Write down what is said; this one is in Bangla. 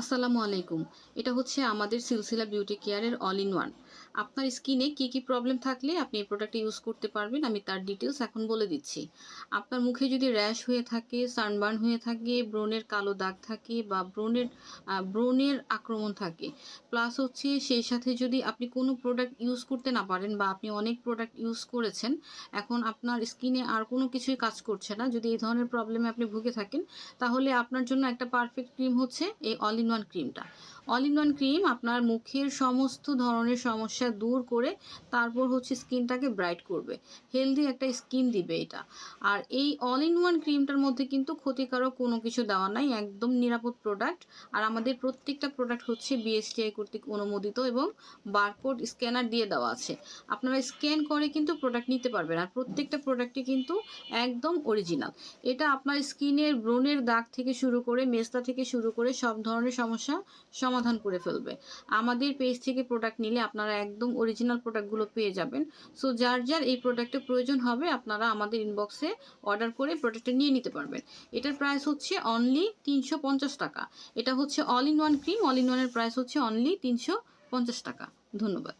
আসসালামু আলাইকুম। এটা হচ্ছে আমাদের সিলসিলা বিউটি কেয়ারের অল ইন ওয়ান আপনার স্কিনে কি কি প্রবলেম থাকলে আপনি এই প্রোডাক্টটা ইউজ করতে পারবেন, আমি তার ডিটেলস এখন বলে দিচ্ছি। আপনার মুখে যদি র্যাশ হয়ে থাকে, সানবার্ন হয়ে থাকে, ব্রণের কালো দাগ থাকে বা ব্রণের ব্রণের আক্রমণ থাকে, প্লাস হচ্ছে সেই সাথে যদি আপনি কোনো প্রোডাক্ট ইউজ করতে না পারেন বা আপনি অনেক প্রোডাক্ট ইউজ করেছেন, এখন আপনার স্কিনে আর কোনো কিছুই কাজ করছে না। যদি এই ধরনের প্রবলেমে আপনি ভুগে থাকেন, তাহলে আপনার জন্য একটা পারফেক্ট ক্রিম হচ্ছে এই অল ইন ওয়ান ক্রিমটা। অল ইন ওয়ান ক্রিম আপনার মুখের সমস্ত ধরনের সমস্যা দূর করে তারপর হচ্ছে স্কিনটাকে ব্রাইট করবে। হেলদি একটা স্কিন দিবে এটা। আর এই অল ইন ওয়ান ক্রিমটার মধ্যে কিন্তু ক্ষতিকারক কোনো কিছু দেওয়া নাই, একদম নিরাপদ প্রোডাক্ট আর আমাদের প্রত্যেকটা প্রোডাক্ট হচ্ছে বিএসটিআই কর্তৃক অনুমোদিত এবং বারকোড স্ক্যানার দিয়ে দেওয়া আছে। আপনারা স্ক্যান করে কিন্তু প্রোডাক্ট নিতে পারবেন। আর প্রত্যেকটা প্রোডাক্টই কিন্তু একদম অরিজিনাল এটা আপনার স্কিনের ব্রণের দাগ থেকে শুরু করে মেস্তা থেকে শুরু করে সব ধরনের সমস্যা সমাধান করে ফেলবে। আমাদের পেজ থেকে প্রোডাক্ট নিলে আপনারা একদম অরিজিনাল প্রোডাক্টগুলো পেয়ে যাবেন। সো যার যার এই প্রোডাক্টের প্রয়োজন হবে, আপনারা আমাদের ইনবক্সে অর্ডার করে প্রোডাক্টটা নিয়ে নিতে পারবেন। এটার প্রাইস হচ্ছে অনলি তিনশো পঞ্চাশ টাকা। এটা হচ্ছে all in one cream all in ওয়ানের প্রাইস হচ্ছে অনলি তিনশো পঞ্চাশ টাকা। ধন্যবাদ।